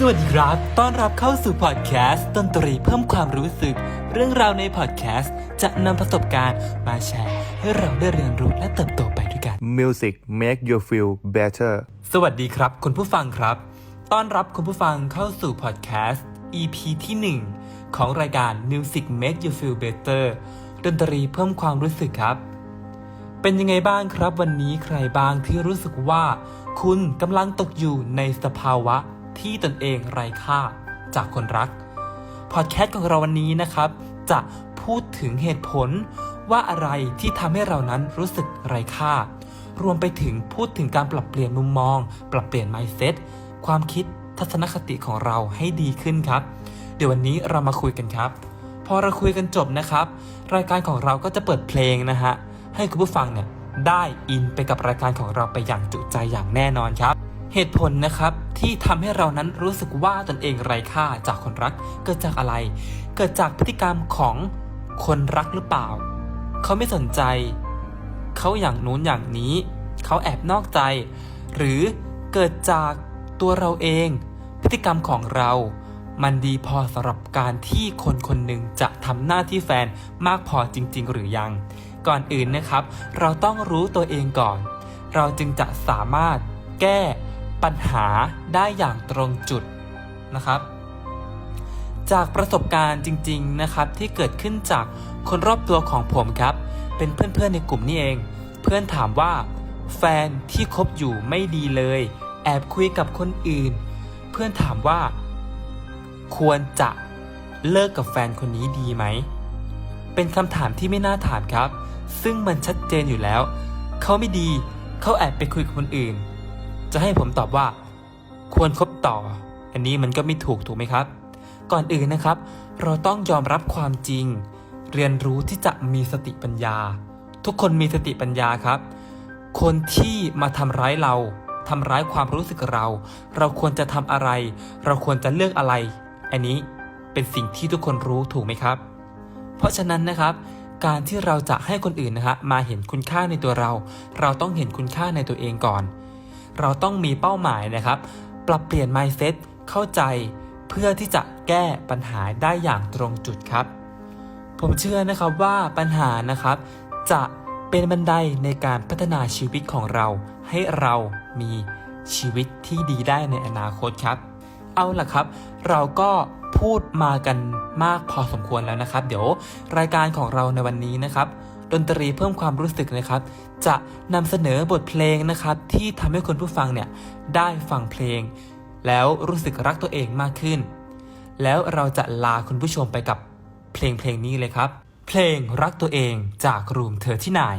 สวัสดีครับ ต้อนรับเข้าสู่พอดแคสต์ดนตรีเพิ่มความรู้สึก เรื่องราวในพอดแคสต์จะนำประสบการณ์มาแชร์ ให้เราได้เรียนรู้และเติบโตไปด้วยกัน Music make you feel better สวัสดีครับ คุณผู้ฟังครับ ต้อนรับคุณผู้ฟังเข้าสู่พอดแคสต์ EP ที่ 1 ของรายการ Music Make You Feel Better ดนตรีเพิ่มความรู้สึกครับ เป็นยังไงบ้างครับ วันนี้ใครบ้างที่รู้สึกว่า คุณกำลังตกอยู่ในสภาวะ ที่ตนเองไร้ค่าจากคนรัก พอดแคสต์ของเราวันนี้นะครับ จะพูดถึงเหตุผลว่าอะไรที่ทำให้เรานั้นรู้สึกไร้ค่า รวมไปถึงพูดถึงการปรับเปลี่ยนมุมมอง ปรับเปลี่ยน mindset ความคิดทัศนคติของเราให้ดีขึ้นครับ เดี๋ยววันนี้เรามาคุยกันครับ พอเราคุยกันจบนะครับ รายการของเราก็จะเปิดเพลงนะฮะให้คุณผู้ฟังเนี่ยได้อินไปกับรายการของเราไปอย่างจุใจอย่างแน่นอนครับ เหตุผลนะครับที่ทำให้เรานั้นรู้สึกว่าตนเองไร้ค่าจากคนรักเกิดจากอะไร เกิดจากพฤติกรรมของคนรักหรือเปล่า เขาไม่สนใจ เขาอย่างนู้นอย่างนี้ เขาแอบนอกใจ หรือเกิดจากตัวเราเอง พฤติกรรมของเรา มันดีพอสำหรับการที่คนคนหนึ่งจะทำหน้าที่แฟนมากพอจริง ๆ หรือยัง ก่อนอื่นนะครับ เราต้องรู้ตัวเองก่อน เราจึงจะสามารถแก้ ปัญหาได้อย่างตรงจุดนะครับ จากประสบการณ์จริงๆนะครับที่เกิดขึ้นจากคนรอบตัวของผมครับ เป็นเพื่อนๆในกลุ่มนี่เอง เพื่อนถามว่า แฟนที่คบอยู่ไม่ดีเลย แอบคุยกับคนอื่น เพื่อนถามว่า ควรจะเลิกกับแฟนคนนี้ดีไหม เป็นคำถามที่ไม่น่าถามครับ ซึ่งมันชัดเจนอยู่แล้ว เขาไม่ดี เขาแอบไปคุยกับคนอื่น จะให้ผมตอบว่า ควรคบต่อ อันนี้มันก็ไม่ถูกถูกไหมครับ ก่อนอื่นนะครับ เราต้องยอมรับความจริง เรียนรู้ที่จะมีสติปัญญา ทุกคนมีสติปัญญาครับ คนที่มาทำร้ายเราทำร้ายความรู้สึกเรา เราควรจะทำอะไร เราควรจะเลือกอะไร อันนี้เป็นสิ่งที่ทุกคนรู้ถูกไหมครับ เพราะฉะนั้นนะครับ การที่เราจะให้คนอื่นนะฮะมาเห็นคุณค่าในตัวเรา เราต้องเห็นคุณค่าในตัวเองก่อน เราต้องมีเป้าหมายนะครับ ปรับเปลี่ยน mindset เข้าใจเพื่อที่จะแก้ปัญหาได้อย่างตรงจุดครับ ผมเชื่อนะครับว่าปัญหานะครับ จะเป็นบันไดในการพัฒนาชีวิตของเรา ให้เรามีชีวิตที่ดีได้ในอนาคตครับ เอาล่ะครับ เราก็พูดมากันมากพอสมควรแล้วนะครับ เดี๋ยวรายการของเราในวันนี้นะครับ ดนตรีเพิ่มความรู้สึกนะครับ จะนำเสนอบทเพลงนะครับ ที่ทำให้คนผู้ฟังเนี่ยได้ฟังเพลง แล้วรู้สึกรักตัวเองมากขึ้น แล้วเราจะลาคุณผู้ชมไปกับเพลงเพลงนี้เลยครับ เพลงรักตัวเองจากรูมเธอที่นาย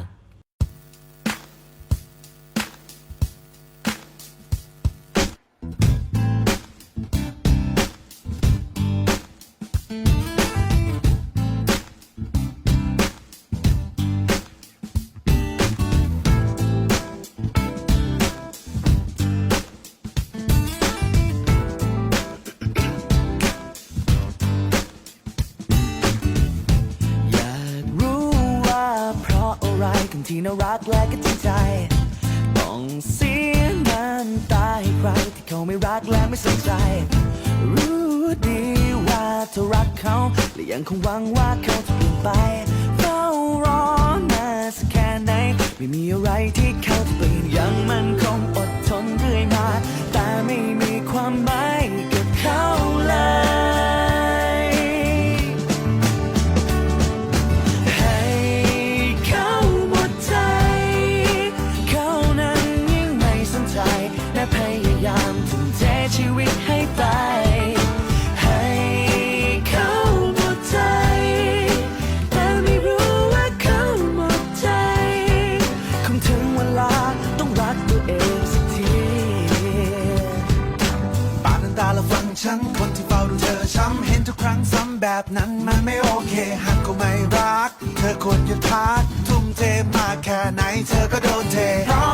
อะไรถึงที่น่ารักและก็จริงใจ ต้องเสียน้ำตาให้ใครที่เขาไม่รักและไม่สนใจ รู้ดีว่าเธอรักเขา และยังคงหวังว่าเขาจะเปลี่ยนไปเฝ้ารอนาสักแค่ไหน ไม่มีอะไรที่เขาจะเปลี่ยนยังมันคงอดทนเรื่อยมา แต่ไม่มีความหมายกับเขาเลย ฉันคนที่เฝ้าดูเธอช้ำเห็นทุกครั้งซ้ำแบบนั้นมันไม่โอเคหักก็ไม่รัก เธอควรหยุดพักทุ่มเทมากแค่ไหนเธอก็โดนเทเพราะ